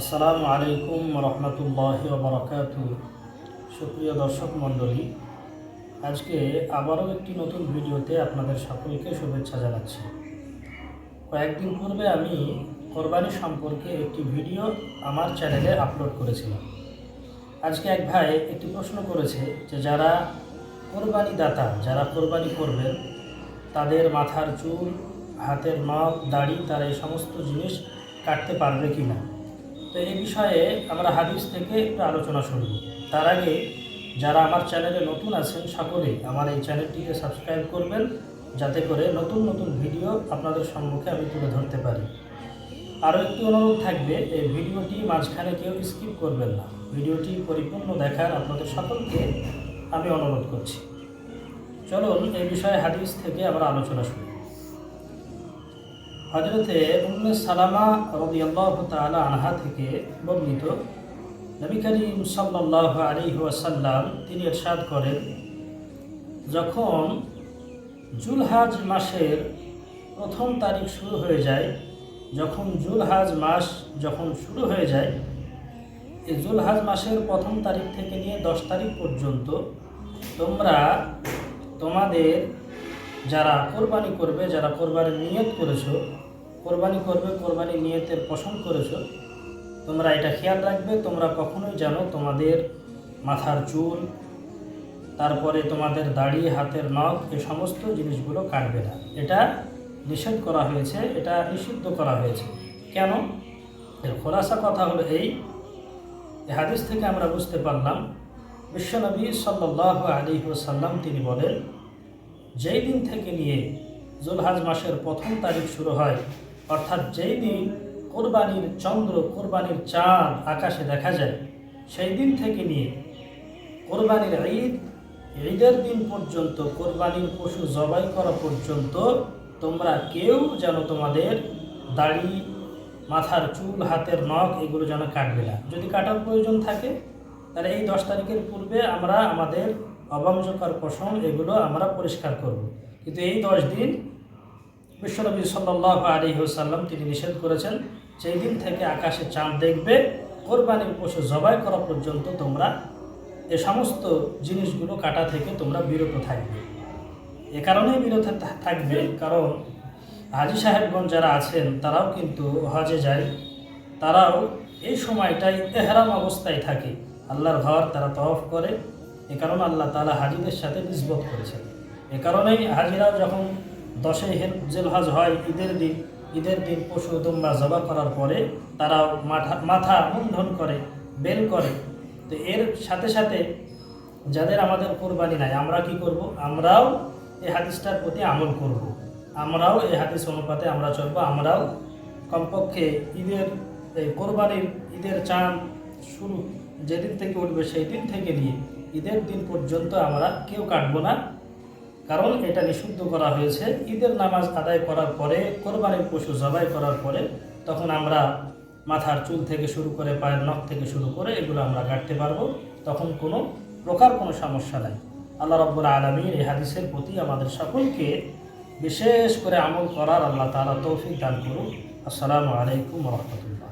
আসসালামু আলাইকুম রহমতুল্লাহ বরকাত সুপ্রিয় দর্শক মণ্ডলী, আজকে আবারও একটি নতুন ভিডিওতে আপনাদের সকলকে শুভেচ্ছা জানাচ্ছি। কয়েকদিন পূর্বে আমি কোরবানি সম্পর্কে একটি ভিডিও আমার চ্যানেলে আপলোড করেছিলাম। আজকে এক ভাই একটি প্রশ্ন করেছে যে, যারা কোরবানি দাতা যারা কোরবানি করবেন, তাদের মাথার চুল, হাতের নখ, দাড়ি, তারা এই সমস্ত জিনিস কাটতে পারবে কি না তো এই বিষয়ে আমরা হাদিস থেকে একটু আলোচনা শুনব। তার আগে যারা আমার চ্যানেলে নতুন আছেন সকলেই আমার এই চ্যানেলটিকে সাবস্ক্রাইব করবেন, যাতে করে নতুন নতুন ভিডিও আপনাদের সম্মুখে আমি তুলে ধরতে পারি। আরও একটি অনুরোধ থাকবে, এই ভিডিওটি মাঝখানে কেউ স্কিপ করবেন না। ভিডিওটি পরিপূর্ণ দেখার আপনাদের সকলকে আমি অনুরোধ করছি। চলুন এই বিষয়ে হাদিস থেকে আমরা আলোচনা শুনি। হজরতে উম্মে সালামা রদিয়াল্লাহ তাআলা আনহা থেকে বর্ণিত নবী করিম সাল্লাল্লাহু আলাইহি ওয়াসাল্লাম তিনি ইরশাদ করেন, যখন জুলহাজ মাসের প্রথম তারিখ শুরু হয়ে যায়, যখন জুলহাজ মাস যখন শুরু হয়ে যায়, এই জুলহাজ মাসের প্রথম তারিখ থেকে নিয়ে দশ তারিখ পর্যন্ত তোমরা তোমাদের যারা কোরবানি করবে, যারা কোরবানির নিয়ত করেছ, কোরবানি করবে কোরবানি নিয়তের পছন্দ করেছ, তোমরা এটা খেয়াল রাখবে, তোমরা কখনোই জানো তোমাদের মাথার চুল, তারপরে তোমাদের দাড়ি, হাতের নখ এই সমস্ত জিনিসগুলো কাটবে না। এটা নিষেধ করা হয়েছে, এটা নিষিদ্ধ করা হয়েছে। কেন? এর খোলাসা কথা হলো এই হাদিস থেকে আমরা বুঝতে পারলাম, বিশ্বনবী সাল্লাহ আলী সাল্লাম তিনি বলেন যেই দিন থেকে নিয়ে জুলহাজ মাসের প্রথম তারিখ শুরু হয়, অর্থাৎ যেই দিন কোরবানির চন্দ্র, কোরবানির চাঁদ আকাশে দেখা যায়, সেই দিন থেকে নিয়ে কোরবানির ঈদ, ঈদের দিন পর্যন্ত, কোরবানির পশু জবাই করা পর্যন্ত তোমরা কেউ যেন তোমাদের দাড়ি, মাথার চুল, হাতের নখ এগুলো যেন কাটবে না। যদি কাটার প্রয়োজন থাকে, তাহলে এই দশ তারিখের পূর্বে আমরা আমাদের অবংশকর পশম, এগুলো আমরা পরিষ্কার করব। কিন্তু এই দশ দিন বিশ্বনবী সাল্লাহ আলী সাল্লাম তিনি নিষেধ করেছেন সেই দিন থেকে আকাশে চাঁদ দেখবে, কোরবানির পশু জবাই করা পর্যন্ত তোমরা এ সমস্ত জিনিসগুলো কাটা থেকে তোমরা বিরত থাকবে। এ কারণেই বিরত থাকবে, কারণ হাজি সাহেবগঞ্জ যারা আছেন, তারাও কিন্তু হজে যায়। তারাও এই সময়টাই এহরাম অবস্থায় থাকে। আল্লাহর ঘর তারা তওয়াফ করে। এ কারণে আল্লাহ তালা হাজিদের সাথে নিসবত করেছেন। এ কারণেই হাজিরাও যখন দশে জেল হজ হয়, ঈদের দিন ঈদের দিন পশু দুম্বা জবা করার পরে তারাও মাথা মাথা মুন্ডন করে, বেল করে। তো এর সাথে সাথে যাদের আমাদের কোরবানি নাই, আমরা কি করব? আমরাও এই হাদিসটার প্রতি আমল করব। আমরাও এই হাদিস অনুপাতে আমরা চলবো। আমরাও কমপক্ষে ঈদের, এই কোরবানির ঈদের চাঁদ শুরু যেদিন থেকে উঠবে সেই দিন থেকে নিয়ে ঈদের দিন পর্যন্ত আমরা কেউ কাটবো না, কারণ এটা নিষিদ্ধ করা হয়েছে। ঈদের নামাজ আদায় করার পরে, কোরবানির পশু জবাই করার পরে, তখন আমরা মাথার চুল থেকে শুরু করে, পায়ের নখ থেকে শুরু করে এগুলো আমরা কাটতে পারব। তখন কোনো প্রকার কোনো সমস্যা নাই। আল্লাহ রব্বুল আলমীর এই হাদিসের প্রতি আমাদের সকলকে বিশেষ করে আমল করার আল্লাহ তালা তৌফিক দান করুন আসসালামু আলাইকুম রহমতুল্লাহ।